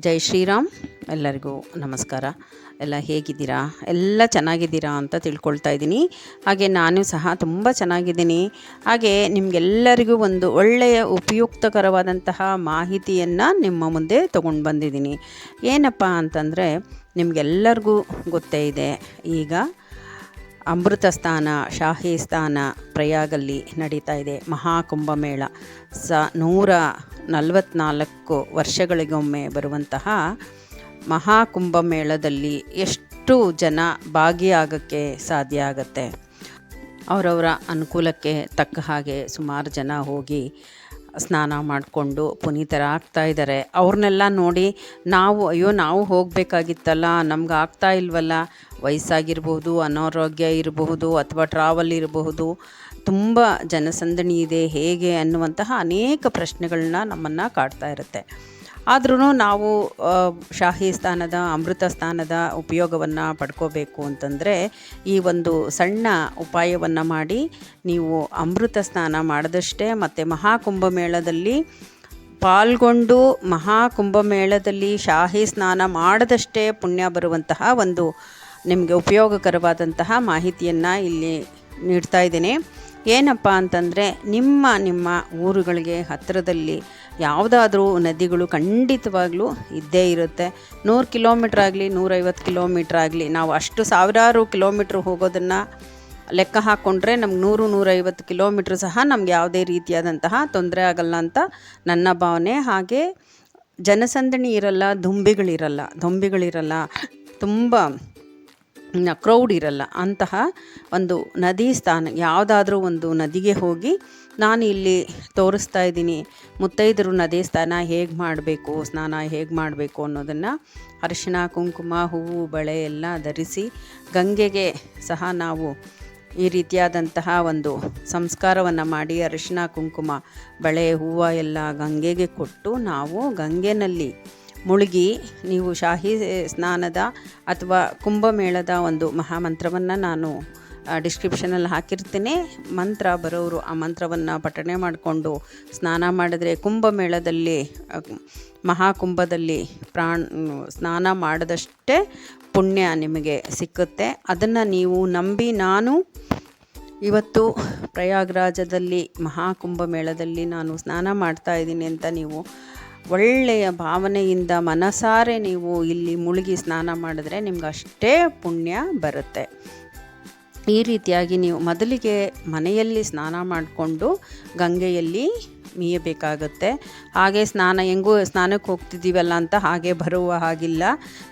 ಜೈ ಶ್ರೀರಾಮ್. ಎಲ್ಲರಿಗೂ ನಮಸ್ಕಾರ. ಎಲ್ಲ ಹೇಗಿದ್ದೀರಾ? ಎಲ್ಲ ಚೆನ್ನಾಗಿದ್ದೀರಾ ಅಂತ ತಿಳ್ಕೊಳ್ತಾ ಇದ್ದೀನಿ. ಹಾಗೆ ನಾನು ಸಹ ತುಂಬ ಚೆನ್ನಾಗಿದ್ದೀನಿ. ಹಾಗೆ ನಿಮಗೆಲ್ಲರಿಗೂ ಒಂದು ಒಳ್ಳೆಯ ಉಪಯುಕ್ತಕರವಾದಂತಹ ಮಾಹಿತಿಯನ್ನು ನಿಮ್ಮ ಮುಂದೆ ತೊಗೊಂಡು ಬಂದಿದ್ದೀನಿ. ಏನಪ್ಪ ಅಂತಂದರೆ, ನಿಮಗೆಲ್ಲರಿಗೂ ಗೊತ್ತೇ ಇದೆ. ಈಗ ಅಮೃತ ಸ್ಥಾನ, ಶಾಹಿ ಸ್ಥಾನ ಪ್ರಯಾಗಲ್ಲಿ ನಡೀತಾ ಇದೆ. ಮಹಾಕುಂಭಮೇಳ ಸ ನೂರ ನಲವತ್ನಾಲ್ಕು ವರ್ಷಗಳಿಗೊಮ್ಮೆ ಬರುವಂತಹ ಮಹಾಕುಂಭಮೇಳದಲ್ಲಿ ಎಷ್ಟು ಜನ ಭಾಗಿಯಾಗಕ್ಕೆ ಸಾಧ್ಯ ಆಗತ್ತೆ? ಅವರವರ ಅನುಕೂಲಕ್ಕೆ ತಕ್ಕ ಹಾಗೆ ಸುಮಾರು ಜನ ಹೋಗಿ ಸ್ನಾನ ಮಾಡಿಕೊಂಡು ಪುನೀತರ ಆಗ್ತಾ ಇದ್ದಾರೆ. ಅವ್ರನ್ನೆಲ್ಲ ನೋಡಿ ನಾವು, ಅಯ್ಯೋ, ನಾವು ಹೋಗಬೇಕಾಗಿತ್ತಲ್ಲ, ನಮ್ಗೆ ಆಗ್ತಾ ಇಲ್ವಲ್ಲ, ವಯಸ್ಸಾಗಿರ್ಬೋದು, ಅನಾರೋಗ್ಯ ಇರಬಹುದು, ಅಥವಾ ಟ್ರಾವೆಲ್ ಇರಬಹುದು ತುಂಬ ಜನಸಂದಣಿ ಇದೆ, ಹೇಗೆ ಅನ್ನುವಂತಹ ಅನೇಕ ಪ್ರಶ್ನೆಗಳನ್ನ ನಮ್ಮನ್ನು ಕಾಡ್ತಾ ಇರುತ್ತೆ. ಆದ್ರೂ ನಾವು ಶಾಹಿ ಸ್ಥಾನದ, ಅಮೃತ ಸ್ಥಾನದ ಉಪಯೋಗವನ್ನು ಪಡ್ಕೋಬೇಕು ಅಂತಂದರೆ, ಈ ಒಂದು ಸಣ್ಣ ಉಪಾಯವನ್ನು ಮಾಡಿ, ನೀವು ಅಮೃತ ಸ್ನಾನ ಮಾಡಿದಷ್ಟೇ, ಮತ್ತು ಮಹಾಕುಂಭಮೇಳದಲ್ಲಿ ಪಾಲ್ಗೊಂಡು ಮಹಾಕುಂಭಮೇಳದಲ್ಲಿ ಶಾಹಿ ಸ್ನಾನ ಮಾಡದಷ್ಟೇ ಪುಣ್ಯ ಬರುವಂತಹ ಒಂದು ನಿಮಗೆ ಉಪಯೋಗಕರವಾದಂತಹ ಮಾಹಿತಿಯನ್ನು ಇಲ್ಲಿ ನೀಡ್ತಾ ಇದ್ದೇನೆ. ಏನಪ್ಪ ಅಂತಂದರೆ ನಿಮ್ಮ ನಿಮ್ಮ ಊರುಗಳಿಗೆ ಹತ್ತಿರದಲ್ಲಿ ಯಾವುದಾದ್ರೂ ನದಿಗಳು ಖಂಡಿತವಾಗ್ಲೂ ಇದ್ದೇ ಇರುತ್ತೆ. ನೂರು ಕಿಲೋಮೀಟ್ರ್ ಆಗಲಿ, ನೂರೈವತ್ತು ಕಿಲೋಮೀಟ್ರ್ ಆಗಲಿ, ನಾವು ಅಷ್ಟು ಸಾವಿರಾರು ಕಿಲೋಮೀಟ್ರ್ ಹೋಗೋದನ್ನು ಲೆಕ್ಕ ಹಾಕ್ಕೊಂಡ್ರೆ ನಮ್ಗೆ ನೂರು, ನೂರೈವತ್ತು ಕಿಲೋಮೀಟ್ರ್ ಸಹ ನಮ್ಗೆ ಯಾವುದೇ ರೀತಿಯಾದಂತಹ ತೊಂದರೆ ಆಗಲ್ಲ ಅಂತ ನನ್ನ ಭಾವನೆ. ಹಾಗೆ ಜನಸಂದಣಿ ಇರಲ್ಲ, ದುಂಬಿಗಳಿರಲ್ಲ, ದೊಂಬಿಗಳಿರಲ್ಲ, ತುಂಬ ಕ್ರೌಡ್ ಇರಲ್ಲ. ಅಂತಹ ಒಂದು ನದಿ ಸ್ಥಾನ, ಯಾವುದಾದ್ರೂ ಒಂದು ನದಿಗೆ ಹೋಗಿ ನಾನು ಇಲ್ಲಿ ತೋರಿಸ್ತಾ ಇದ್ದೀನಿ. ಮುತ್ತೈದರು ನದಿ ಸ್ಥಾನ ಹೇಗೆ ಮಾಡಬೇಕು, ಸ್ನಾನ ಹೇಗೆ ಮಾಡಬೇಕು ಅನ್ನೋದನ್ನು ಅರಿಶಿಣ, ಕುಂಕುಮ, ಹೂವು, ಬಳೆ ಎಲ್ಲ ಧರಿಸಿ ಗಂಗೆಗೆ ಸಹ ನಾವು ಈ ರೀತಿಯಾದಂತಹ ಒಂದು ಸಂಸ್ಕಾರವನ್ನು ಮಾಡಿ ಅರಿಶಿಣ, ಕುಂಕುಮ, ಬಳೆ, ಹೂವು ಎಲ್ಲ ಗಂಗೆಗೆ ಕೊಟ್ಟು ನಾವು ಗಂಗೆನಲ್ಲಿ ಮುಳುಗಿ ನೀವು ಶಾಹಿ ಸ್ನಾನದ ಅಥವಾ ಕುಂಭಮೇಳದ ಒಂದು ಮಹಾಮಂತ್ರವನ್ನು ನಾನು ಡಿಸ್ಕ್ರಿಪ್ಷನಲ್ಲಿ ಹಾಕಿರ್ತೀನಿ. ಮಂತ್ರ ಬರೋರು ಆ ಮಂತ್ರವನ್ನು ಪಠಣೆ ಮಾಡಿಕೊಂಡು ಸ್ನಾನ ಮಾಡಿದ್ರೆ ಕುಂಭಮೇಳದಲ್ಲಿ ಮಹಾಕುಂಭದಲ್ಲಿ ಪ್ರಾಣ, ಸ್ನಾನ ಮಾಡಿದಷ್ಟೇ ಪುಣ್ಯ ನಿಮಗೆ ಸಿಕ್ಕುತ್ತೆ. ಅದನ್ನು ನೀವು ನಂಬಿ ನಾನು ಇವತ್ತು ಪ್ರಯಾಗ್ರಾಜದಲ್ಲಿ ಮಹಾಕುಂಭಮೇಳದಲ್ಲಿ ನಾನು ಸ್ನಾನ ಮಾಡ್ತಾ ಇದ್ದೀನಿ ಅಂತ ನೀವು ಒಳ್ಳೆಯ ಭಾವನೆಯಿಂದ ಮನಸಾರೆ ನೀವು ಇಲ್ಲಿ ಮುಳುಗಿ ಸ್ನಾನ ಮಾಡಿದ್ರೆ ನಿಮ್ಗೆ ಅಷ್ಟೇ ಪುಣ್ಯ ಬರುತ್ತೆ. ಈ ರೀತಿಯಾಗಿ ನೀವು ಮೊದಲಿಗೆ ಮನೆಯಲ್ಲಿ ಸ್ನಾನ ಮಾಡಿಕೊಂಡು ಗಂಗೆಯಲ್ಲಿ ಮೀಯಬೇಕಾಗುತ್ತೆ. ಹಾಗೆ ಸ್ನಾನ ಹೆಂಗೂ ಸ್ನಾನಕ್ಕೆ ಹೋಗ್ತಿದ್ದೀವಲ್ಲ ಅಂತ ಹಾಗೆ ಬರುವ ಹಾಗಿಲ್ಲ.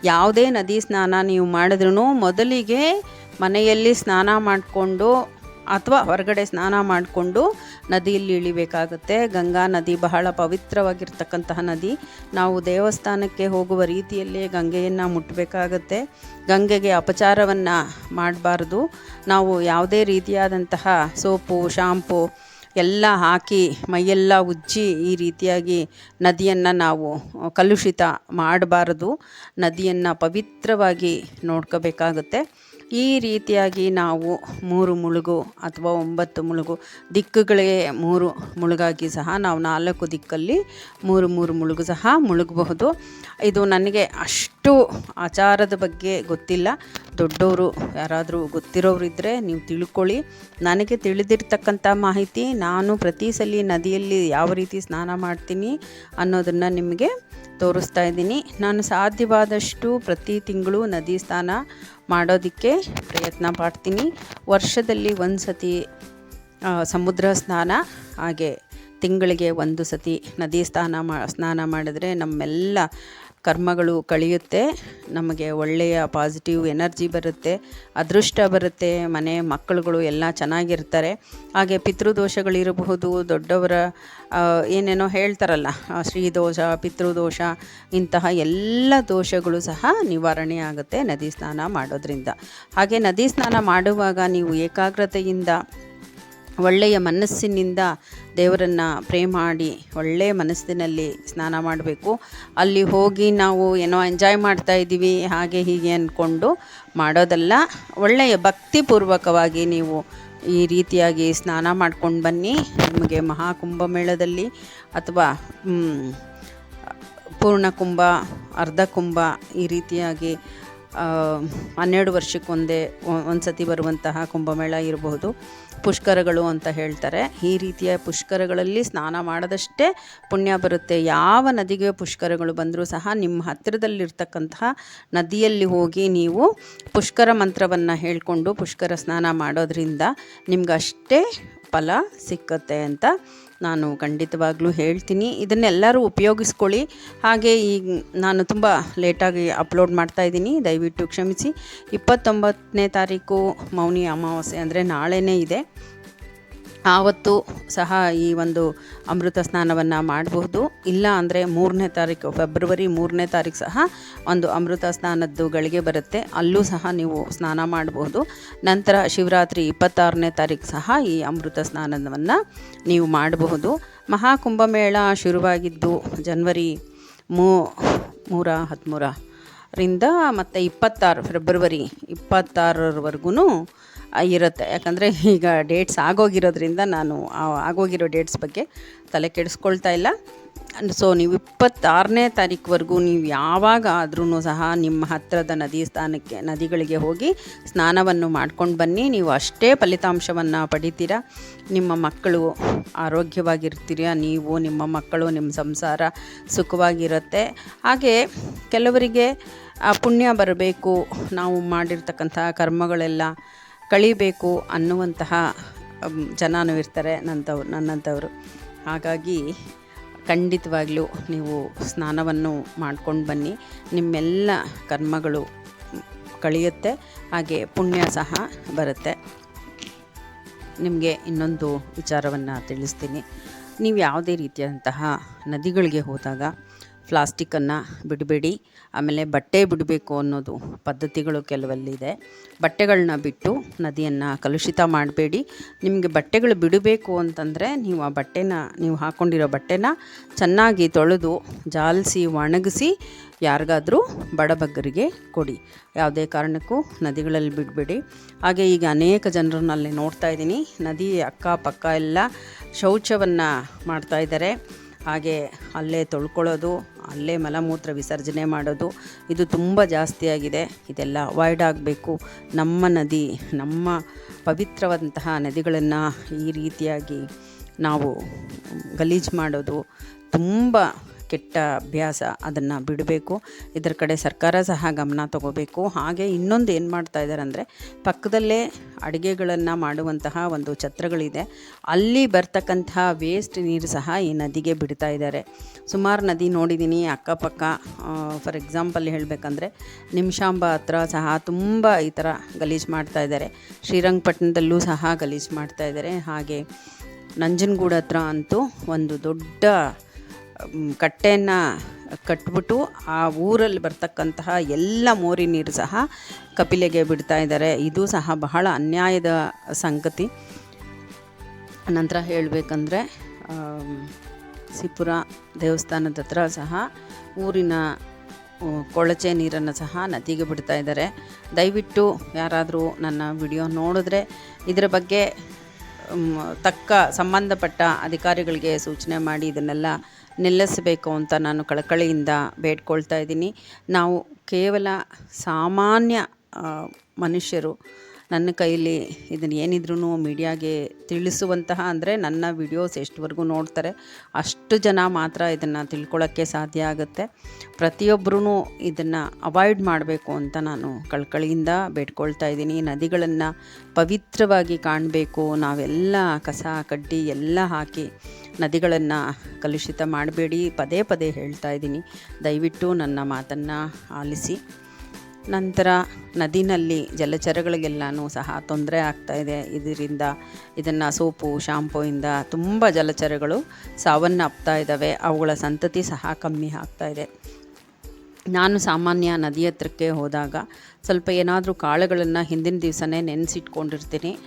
ಯಾವುದೇ ನದಿ ಸ್ನಾನ ನೀವು ಮಾಡಿದ್ರೂ ಮೊದಲಿಗೆ ಮನೆಯಲ್ಲಿ ಸ್ನಾನ ಮಾಡಿಕೊಂಡು ಅಥವಾ ಹೊರಗಡೆ ಸ್ನಾನ ಮಾಡಿಕೊಂಡು ನದಿಯಲ್ಲಿ ಇಳಿಬೇಕಾಗುತ್ತೆ. ಗಂಗಾ ನದಿ ಬಹಳ ಪವಿತ್ರವಾಗಿರ್ತಕ್ಕಂತಹ ನದಿ. ನಾವು ದೇವಸ್ಥಾನಕ್ಕೆ ಹೋಗುವ ರೀತಿಯಲ್ಲೇ ಗಂಗೆಯನ್ನು ಮುಟ್ಟಬೇಕಾಗತ್ತೆ ಗಂಗೆಗೆ ಅಪಚಾರವನ್ನು ಮಾಡಬಾರ್ದು. ನಾವು ಯಾವುದೇ ರೀತಿಯಾದಂತಹ ಸೋಪು, ಶಾಂಪು ಎಲ್ಲ ಹಾಕಿ ಮೈಯೆಲ್ಲ ಉಜ್ಜಿ ಈ ರೀತಿಯಾಗಿ ನದಿಯನ್ನು ನಾವು ಕಲುಷಿತ ಮಾಡಬಾರದು. ನದಿಯನ್ನು ಪವಿತ್ರವಾಗಿ ನೋಡ್ಕೋಬೇಕಾಗುತ್ತೆ. ಈ ರೀತಿಯಾಗಿ ನಾವು ಮೂರು ಮುಳುಗು ಅಥವಾ ಒಂಬತ್ತು ಮುಳುಗು ದಿಕ್ಕುಗಳಿಗೆ ಮೂರು ಮುಳುಗಾಗಿ ಸಹ ನಾವು ನಾಲ್ಕು ದಿಕ್ಕಲ್ಲಿ ಮೂರು ಮೂರು ಮುಳುಗು ಸಹ ಮುಳುಗಬಹುದು. ಇದು ನನಗೆ ಅಷ್ಟು ಆಚಾರದ ಬಗ್ಗೆ ಗೊತ್ತಿಲ್ಲ. ದೊಡ್ಡವರು ಯಾರಾದರೂ ಗೊತ್ತಿರೋರು ಇದ್ದರೆ ನೀವು ತಿಳ್ಕೊಳ್ಳಿ. ನನಗೆ ತಿಳಿದಿರ್ತಕ್ಕಂಥ ಮಾಹಿತಿ ನಾನು ಪ್ರತಿ ಸಲ ನದಿಯಲ್ಲಿ ಯಾವ ರೀತಿ ಸ್ನಾನ ಮಾಡ್ತೀನಿ ಅನ್ನೋದನ್ನು ನಿಮಗೆ ತೋರಿಸ್ತಾ ಇದ್ದೀನಿ. ನಾನು ಸಾಧ್ಯವಾದಷ್ಟು ಪ್ರತಿ ತಿಂಗಳು ನದಿ ಸ್ನಾನ ಮಾಡೋದಕ್ಕೆ ಪ್ರಯತ್ನ ಪಡ್ತೀನಿ ವರ್ಷದಲ್ಲಿ ಒಂದು ಸತಿ ಸಮುದ್ರ ಸ್ನಾನ, ಹಾಗೆ ತಿಂಗಳಿಗೆ ಒಂದು ಸತಿ ನದಿ ಸ್ನಾನ ಮಾ, ಸ್ನಾನ ಮಾಡಿದ್ರೆ ನಮ್ಮೆಲ್ಲ ಕರ್ಮಗಳು ಕಳೆಯುತ್ತೆ, ನಮಗೆ ಒಳ್ಳೆಯ ಪಾಸಿಟಿವ್ ಎನರ್ಜಿ ಬರುತ್ತೆ, ಅದೃಷ್ಟ ಬರುತ್ತೆ, ಮನೆ ಮಕ್ಕಳುಗಳು ಎಲ್ಲ ಚೆನ್ನಾಗಿರ್ತಾರೆ. ಹಾಗೆ ಪಿತೃದೋಷಗಳಿರಬಹುದು, ದೊಡ್ಡವರ ಏನೇನೋ ಹೇಳ್ತಾರಲ್ಲ ಶ್ರೀದೋಷ ಪಿತೃದೋಷ, ಇಂತಹ ಎಲ್ಲ ದೋಷಗಳು ಸಹ ನಿವಾರಣೆ ಆಗುತ್ತೆ ನದಿ ಸ್ನಾನ ಮಾಡೋದ್ರಿಂದ. ಹಾಗೆ ನದಿ ಸ್ನಾನ ಮಾಡುವಾಗ ನೀವು ಏಕಾಗ್ರತೆಯಿಂದ ಒಳ್ಳೆಯ ಮನಸ್ಸಿನಿಂದ ದೇವರನ್ನು ಪ್ರೇ ಮಾಡಿ ಒಳ್ಳೆಯ ಮನಸ್ಸಿನಲ್ಲಿ ಸ್ನಾನ ಮಾಡಬೇಕು. ಅಲ್ಲಿ ಹೋಗಿ ನಾವು ಏನೋ ಎಂಜಾಯ್ ಮಾಡ್ತಾ ಇದ್ದೀವಿ, ಹಾಗೆ ಹೀಗೆ ಅಂದ್ಕೊಂಡು ಮಾಡೋದಲ್ಲ. ಒಳ್ಳೆಯ ಭಕ್ತಿಪೂರ್ವಕವಾಗಿ ನೀವು ಈ ರೀತಿಯಾಗಿ ಸ್ನಾನ ಮಾಡ್ಕೊಂಡು ಬನ್ನಿ. ನಿಮಗೆ ಮಹಾಕುಂಭಮೇಳದಲ್ಲಿ ಅಥವಾ ಪೂರ್ಣಕುಂಭ ಅರ್ಧ ಕುಂಭ ಈ ರೀತಿಯಾಗಿ ಹನ್ನೆರಡು ವರ್ಷಕ್ಕೊಂದೇ ಒಂದು ಸತಿ ಬರುವಂತಹ ಕುಂಭಮೇಳ ಇರಬಹುದು ಪುಷ್ಕರಗಳು ಅಂತ ಹೇಳ್ತಾರೆ. ಈ ರೀತಿಯ ಪುಷ್ಕರಗಳಲ್ಲಿ ಸ್ನಾನ ಮಾಡದಷ್ಟೇ ಪುಣ್ಯ ಬರುತ್ತೆ. ಯಾವ ನದಿಗೆ ಪುಷ್ಕರಗಳು ಬಂದರೂ ಸಹ ನಿಮ್ಮ ಹತ್ತಿರದಲ್ಲಿರ್ತಕ್ಕಂತಹ ನದಿಯಲ್ಲಿ ಹೋಗಿ ನೀವು ಪುಷ್ಕರ ಮಂತ್ರವನ್ನು ಹೇಳಿಕೊಂಡು ಪುಷ್ಕರ ಸ್ನಾನ ಮಾಡೋದ್ರಿಂದ ನಿಮ್ಗೆ ಅಷ್ಟೇ ಫಲ ಸಿಕ್ಕತ್ತೆ ಅಂತ ನಾನು ಖಂಡಿತವಾಗ್ಲೂ ಹೇಳ್ತೀನಿ. ಇದನ್ನೆಲ್ಲರೂ ಉಪಯೋಗಿಸ್ಕೊಳ್ಳಿ. ಹಾಗೆ ಈಗ ನಾನು ತುಂಬ ಲೇಟಾಗಿ ಅಪ್ಲೋಡ್ ಮಾಡ್ತಾ ಇದ್ದೀನಿ. ದಯವಿಟ್ಟು ಕ್ಷಮಿಸಿ. ಇಪ್ಪತ್ತೊಂಬತ್ತನೇ ತಾರೀಕು ಮೌನಿ ಅಮಾವಾಸ್ಯೆ ಅಂದರೆ ನಾಳೆನೇ ಇದೆ. ಆವತ್ತು ಸಹ ಈ ಒಂದು ಅಮೃತ ಸ್ನಾನವನ್ನು ಮಾಡಬಹುದು ಇಲ್ಲ ಅಂದರೆ ಮೂರನೇ ತಾರೀಕು, ಫೆಬ್ರವರಿ ಮೂರನೇ ತಾರೀಕು ಸಹ ಒಂದು ಅಮೃತ ಸ್ನಾನದ್ದು ಗಳಿಗೆ ಬರುತ್ತೆ. ಅಲ್ಲೂ ಸಹ ನೀವು ಸ್ನಾನ ಮಾಡಬಹುದು ನಂತರ ಶಿವರಾತ್ರಿ ಇಪ್ಪತ್ತಾರನೇ ತಾರೀಕು ಸಹ ಈ ಅಮೃತ ಸ್ನಾನವನ್ನು ನೀವು ಮಾಡಬಹುದು. ಮಹಾಕುಂಭಮೇಳ ಶುರುವಾಗಿದ್ದು ಜನವರಿ ಮೂ, ಮೂರ ಹದಿಮೂರ ರಿಂದ ಮತ್ತು ಇಪ್ಪತ್ತಾರು, ಫೆಬ್ರವರಿ ಇಪ್ಪತ್ತಾರರವರೆಗೂ ಇರುತ್ತೆ. ಯಾಕಂದರೆ ಈಗ ಡೇಟ್ಸ್ ಆಗೋಗಿರೋದ್ರಿಂದ ನಾನು ಆಗೋಗಿರೋ ಡೇಟ್ಸ್ ಬಗ್ಗೆ ತಲೆ ಕೆಡಿಸ್ಕೊಳ್ತಾ ಇಲ್ಲ. ಸೊ ನೀವು ಇಪ್ಪತ್ತಾರನೇ ತಾರೀಕುವರೆಗೂ ನೀವು ಯಾವಾಗ ಆದ್ರೂ ಸಹ ನಿಮ್ಮ ಹತ್ತಿರದ ನದಿ ಸ್ಥಾನಕ್ಕೆ, ನದಿಗಳಿಗೆ ಹೋಗಿ ಸ್ನಾನವನ್ನು ಮಾಡ್ಕೊಂಡು ಬನ್ನಿ. ನೀವು ಅಷ್ಟೇ ಫಲಿತಾಂಶವನ್ನು ಪಡಿತೀರ. ನಿಮ್ಮ ಮಕ್ಕಳು ಆರೋಗ್ಯವಾಗಿರ್ತೀರ. ನೀವು, ನಿಮ್ಮ ಮಕ್ಕಳು, ನಿಮ್ಮ ಸಂಸಾರ ಸುಖವಾಗಿರುತ್ತೆ. ಹಾಗೆ ಕೆಲವರಿಗೆ ಪುಣ್ಯ ಬರಬೇಕು. ನಾವು ಮಾಡಿರ್ತಕ್ಕಂಥ ಕರ್ಮಗಳೆಲ್ಲ ಕಳಿಬೇಕು ಅನ್ನುವಂತಹ ಜನನೂ ಇರ್ತಾರೆ ನಂತವ್ ನನ್ನಂಥವ್ರು ಹಾಗಾಗಿ ಖಂಡಿತವಾಗ್ಲೂ ನೀವು ಸ್ನಾನವನ್ನು ಮಾಡ್ಕೊಂಡು ಬನ್ನಿ. ನಿಮ್ಮೆಲ್ಲ ಕರ್ಮಗಳು ಕಳೆಯುತ್ತೆ, ಹಾಗೆ ಪುಣ್ಯ ಸಹ ಬರುತ್ತೆ. ನಿಮಗೆ ಇನ್ನೊಂದು ವಿಚಾರವನ್ನು ತಿಳಿಸ್ತೀನಿ. ನೀವು ಯಾವುದೇ ರೀತಿಯಾದಂತಹ ನದಿಗಳಿಗೆ ಹೋದಾಗ ಪ್ಲಾಸ್ಟಿಕ್ಕನ್ನು ಬಿಡಬೇಡಿ. ಆಮೇಲೆ ಬಟ್ಟೆ ಬಿಡಬೇಕು ಅನ್ನೋದು ಪದ್ಧತಿಗಳು ಕೆಲವಲ್ಲಿದೆ. ಬಟ್ಟೆಗಳನ್ನ ಬಿಟ್ಟು ನದಿಯನ್ನು ಕಲುಷಿತ ಮಾಡಬೇಡಿ. ನಿಮಗೆ ಬಟ್ಟೆಗಳು ಬಿಡಬೇಕು ಅಂತಂದರೆ ನೀವು ಆ ಬಟ್ಟೆನ, ನೀವು ಹಾಕ್ಕೊಂಡಿರೋ ಬಟ್ಟೆನ ಚೆನ್ನಾಗಿ ತೊಳೆದು ಜಾಲಿಸಿ, ಒಣಗಿಸಿ ಯಾರಿಗಾದರೂ ಬಡಬಗ್ಗರಿಗೆ ಕೊಡಿ. ಯಾವುದೇ ಕಾರಣಕ್ಕೂ ನದಿಗಳಲ್ಲಿ ಬಿಡಬೇಡಿ. ಹಾಗೆ ಈಗ ಅನೇಕ ಜನರನ್ನಲ್ಲಿ ನೋಡ್ತಾ ಇದ್ದೀನಿ. ನದಿ ಅಕ್ಕಪಕ್ಕ ಎಲ್ಲ ಶೌಚವನ್ನು ಮಾಡ್ತಾಯಿದ್ದಾರೆ ಹಾಗೆ ಅಲ್ಲೇ ತೊಳ್ಕೊಳ್ಳೋದು ಅಲ್ಲೇ ಮಲಮೂತ್ರ ವಿಸರ್ಜನೆ ಮಾಡೋದು, ಇದು ತುಂಬ ಜಾಸ್ತಿಯಾಗಿದೆ. ಇದೆಲ್ಲ ಅವಾಯ್ಡ್ ಆಗಬೇಕು. ನಮ್ಮ ನದಿ, ನಮ್ಮ ಪವಿತ್ರವಂತಹ ನದಿಗಳನ್ನು ಈ ರೀತಿಯಾಗಿ ನಾವು ಗಲೀಜು ಮಾಡೋದು ತುಂಬ ಕೆಟ್ಟ ಅಭ್ಯಾಸ ಅದನ್ನು ಬಿಡಬೇಕು. ಇದರ ಕಡೆ ಸರ್ಕಾರ ಸಹ ಗಮನ ತಗೋಬೇಕು. ಹಾಗೆ ಇನ್ನೊಂದು ಏನು ಮಾಡ್ತಾ ಇದ್ದಾರೆ ಅಂದರೆ ಪಕ್ಕದಲ್ಲೇ ಅಡುಗೆಗಳನ್ನು ಮಾಡುವಂತಹ ಒಂದು ಛತ್ರಗಳಿದೆ. ಅಲ್ಲಿ ಬರ್ತಕ್ಕಂತಹ ವೇಸ್ಟ್ ನೀರು ಸಹ ಈ ನದಿಗೆ ಬಿಡ್ತಾ ಇದ್ದಾರೆ ಸುಮಾರು ನದಿ ನೋಡಿದ್ದೀನಿ ಅಕ್ಕಪಕ್ಕ ಫಾರ್ ಎಕ್ಸಾಂಪಲ್ ಹೇಳಬೇಕಂದ್ರೆ ನಿಮಿಷಾಂಬ ಹತ್ರ ಸಹ ತುಂಬ ಈ ಥರ ಗಲೀಜು ಮಾಡ್ತಾ ಇದ್ದಾರೆ ಶ್ರೀರಂಗಪಟ್ಟಣದಲ್ಲೂ ಸಹ ಗಲೀಜು ಮಾಡ್ತಾ ಇದ್ದಾರೆ ಹಾಗೆ ನಂಜನಗೂಡು ಹತ್ರ ಅಂತೂ ಒಂದು ದೊಡ್ಡ ಕಟ್ಟೆಯನ್ನು ಕಟ್ಬಿಟ್ಟು ಆ ಊರಲ್ಲಿ ಬರ್ತಕ್ಕಂತಹ ಎಲ್ಲ ಮೋರಿ ನೀರು ಸಹ ಕಪಿಲೆಗೆ ಬಿಡ್ತಾ ಇದ್ದಾರೆ. ಇದು ಸಹ ಬಹಳ ಅನ್ಯಾಯದ ಸಂಗತಿ. ನಂತರ ಹೇಳಬೇಕಂದ್ರೆ ಸಿಪುರ ದೇವಸ್ಥಾನದ ಹತ್ರ ಸಹ ಊರಿನ ಕೊಳಚೆ ನೀರನ್ನು ಸಹ ನದಿಗೆ ಬಿಡ್ತಾ ಇದ್ದಾರೆ. ದಯವಿಟ್ಟು ಯಾರಾದರೂ ನನ್ನ ವಿಡಿಯೋ ನೋಡಿದ್ರೆ ಇದರ ಬಗ್ಗೆ ತಕ್ಕ ಸಂಬಂಧಪಟ್ಟ ಅಧಿಕಾರಿಗಳಿಗೆ ಸೂಚನೆ ಮಾಡಿ ಇದನ್ನೆಲ್ಲ ನಿಲ್ಲಿಸಬೇಕು ಅಂತ ನಾನು ಕಳಕಳಿಯಿಂದ ಬೇಡ್ಕೊಳ್ತಾ ಇದ್ದೀನಿ. ನಾವು ಕೇವಲ ಸಾಮಾನ್ಯ ಮನುಷ್ಯರು ನನ್ನ ಕೈಲಿ ಇದನ್ನು ಏನಿದ್ರೂ ಮೀಡಿಯಾಗೆ ತಿಳಿಸುವಂತಹ ಅಂದರೆ ನನ್ನ ವಿಡಿಯೋಸ್ ಎಷ್ಟುವರೆಗೂ ನೋಡ್ತಾರೆ ಅಷ್ಟು ಜನ ಮಾತ್ರ ಇದನ್ನು ತಿಳ್ಕೊಳ್ಳೋಕ್ಕೆ ಸಾಧ್ಯ ಆಗುತ್ತೆ. ಪ್ರತಿಯೊಬ್ಬರೂ ಇದನ್ನು ಅವಾಯ್ಡ್ ಮಾಡಬೇಕು ಅಂತ ನಾನು ಕಳ್ಕಳಿಯಿಂದ ಬೇಡ್ಕೊಳ್ತಾ ಇದ್ದೀನಿ. ನದಿಗಳನ್ನು ಪವಿತ್ರವಾಗಿ ಕಾಣಬೇಕು. ನಾವೆಲ್ಲ ಕಸ, ಕಡ್ಡಿ ಎಲ್ಲ ಹಾಕಿ ನದಿಗಳನ್ನು ಕಲುಷಿತ ಮಾಡಬೇಡಿ, ಪದೇ ಪದೇ ಹೇಳ್ತಾ ಇದ್ದೀನಿ. ದಯವಿಟ್ಟು ನನ್ನ ಮಾತನ್ನು ಆಲಿಸಿ. ನಂತರ ನದಿನಲ್ಲಿ ಜಲಚರಗಳಿಗೆಲ್ಲನೂ ಸಹ ತೊಂದರೆ ಇದೆ. ಇದರಿಂದ ಇದನ್ನು ಸೋಪು ಶಾಂಪೂಯಿಂದ ತುಂಬ ಜಲಚರಗಳು ಸಾವನ್ನಪ್ತಾ ಇದ್ದಾವೆ ಅವುಗಳ ಸಂತತಿ ಸಹ ಕಮ್ಮಿ ಆಗ್ತಾ ಇದೆ. ನಾನು ಸಾಮಾನ್ಯ ನದಿ ಹತ್ರಕ್ಕೆ ಹೋದಾಗ ಸ್ವಲ್ಪ ಏನಾದರೂ ಕಾಳುಗಳನ್ನು ಹಿಂದಿನ ದಿವಸನೇ ನೆನೆಸಿಟ್ಕೊಂಡಿರ್ತೀನಿ.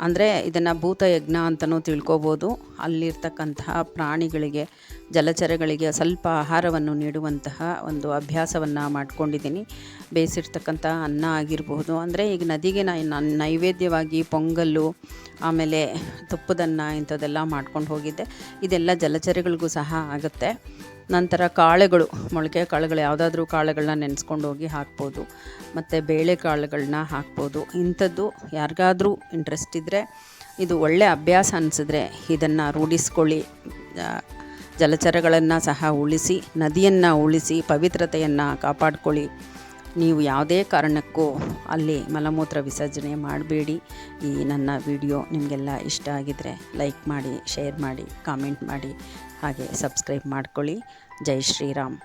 ಅಂದರೆ ಇದನ್ನು ಭೂತಯಜ್ಞ ಅಂತಲೂ ತಿಳ್ಕೊಬೋದು. ಅಲ್ಲಿರ್ತಕ್ಕಂತಹ ಪ್ರಾಣಿಗಳಿಗೆ, ಜಲಚರಗಳಿಗೆ ಸ್ವಲ್ಪ ಆಹಾರವನ್ನು ನೀಡುವಂತಹ ಒಂದು ಅಭ್ಯಾಸವನ್ನು ಮಾಡ್ಕೊಂಡಿದ್ದೀನಿ. ಬೇಯಿಸಿರ್ತಕ್ಕಂಥ ಅನ್ನ ಆಗಿರಬಹುದು ಅಂದರೆ ಈಗ ನದಿಗೆ ನಾನು, ನೈವೇದ್ಯವಾಗಿ ಪೊಂಗಲ್ಲು, ಆಮೇಲೆ ತುಪ್ಪದನ್ನ ಇಂಥದ್ದೆಲ್ಲ ಮಾಡ್ಕೊಂಡು ಹೋಗಿದ್ದೆ. ಇದೆಲ್ಲ ಜಲಚರಗಳಿಗೂ ಸಹ ಆಗುತ್ತೆ. ನಂತರ ಕಾಳುಗಳು ಮೊಳಕೆ ಕಾಳುಗಳು, ಯಾವುದಾದ್ರೂ ಕಾಳುಗಳನ್ನ ನೆನೆಸ್ಕೊಂಡು ಹೋಗಿ ಹಾಕ್ಬೋದು. ಮತ್ತು ಬೇಳೆ ಕಾಳುಗಳನ್ನ ಹಾಕ್ಬೋದು. ಇಂಥದ್ದು ಯಾರಿಗಾದರೂ ಇಂಟ್ರೆಸ್ಟ್ ಇದ್ದರೆ ಇದು ಒಳ್ಳೆಯ ಅಭ್ಯಾಸ ಅನಿಸಿದ್ರೆ ಇದನ್ನು ರೂಢಿಸ್ಕೊಳ್ಳಿ. ಜಲಚರಗಳನ್ನು ಸಹ ಉಳಿಸಿ, ನದಿಯನ್ನು ಉಳಿಸಿ, ಪವಿತ್ರತೆಯನ್ನು ಕಾಪಾಡ್ಕೊಳ್ಳಿ. ನೀವು ಯಾವುದೇ ಕಾರಣಕ್ಕೂ ಅಲ್ಲಿ ಮಲಮೂತ್ರ ವಿಸರ್ಜನೆ ಮಾಡಬೇಡಿ. ಈ ನನ್ನ ವಿಡಿಯೋ ನಿಮಗೆಲ್ಲ ಇಷ್ಟ ಆಗಿದರೆ ಲೈಕ್ ಮಾಡಿ, ಶೇರ್ ಮಾಡಿ, ಕಾಮೆಂಟ್ ಮಾಡಿ. ಹಾಗೆ ಸಬ್ಸ್ಕ್ರೈಬ್ ಮಾಡ್ಕೊಳ್ಳಿ. ಜೈ ಶ್ರೀರಾಮ್.